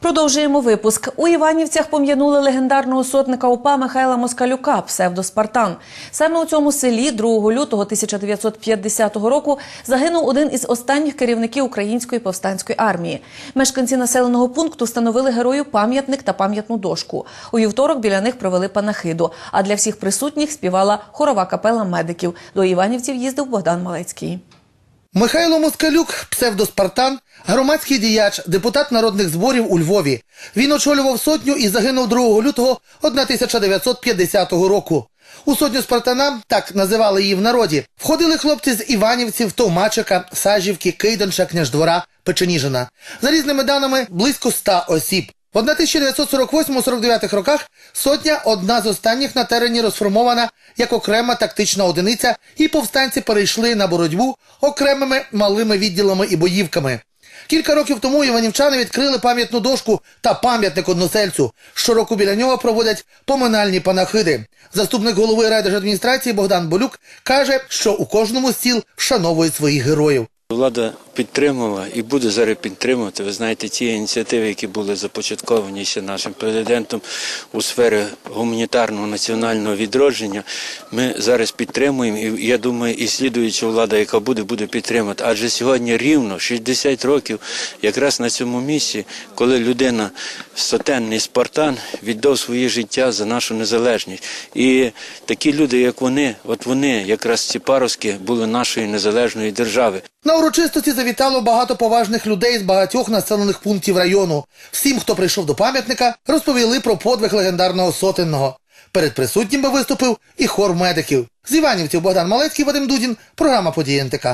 Продовжуємо випуск. У Іванівцях пом'янули легендарного сотника УПА Михайла Москалюка, псевдо Спартан. Саме у цьому селі 2 лютого 1950 року загинув один із останніх керівників української повстанської армії. Мешканці населеного пункту встановили герою пам'ятник та пам'ятну дошку. У вівторок біля них провели панахиду. А для всіх присутніх співала хорова капела медиків. До Іванівців їздив Богдан Малецький. Михайло Москалюк, псевдоспартан, громадський діяч, депутат народних зборів у Львові. Він очолював сотню і загинув 2 лютого 1950 року. У сотню Спартана, так називали її в народі, входили хлопці з Іванівців, Товмачика, Сажівки, Кийданча, Княждвора, Печеніжина. За різними даними, близько 100 осіб. В 1948-49 роках сотня одна з останніх на терені розформована як окрема тактична одиниця, і повстанці перейшли на боротьбу окремими малими відділами і боївками. Кілька років тому іванівчани відкрили пам'ятну дошку та пам'ятник односельцю. Щороку біля нього проводять поминальні панахиди. Заступник голови райдержадміністрації Богдан Болюк каже, що у кожному з сіл вшановують своїх героїв. Влада підтримувала і буде зараз підтримувати. Ви знаєте, ті ініціативи, які були започатковані ще нашим президентом у сфері гуманітарного національного відродження. Ми зараз підтримуємо, і я думаю, і слідуюча влада, яка буде, буде підтримувати. Адже сьогодні рівно 60 років, якраз на цьому місці, коли людина, сотенний спартан, віддав своє життя за нашу незалежність. І такі люди, як вони, от вони, якраз ці паростки, були нашої незалежної держави. На урочистості завітало багато поважних людей з багатьох населених пунктів району. Всім, хто прийшов до пам'ятника, розповіли про подвиг легендарного сотенного. Перед присутніми виступив і хор медиків. З Іванівців Богдан Малецький, Вадим Дудін, програма «Події НТК».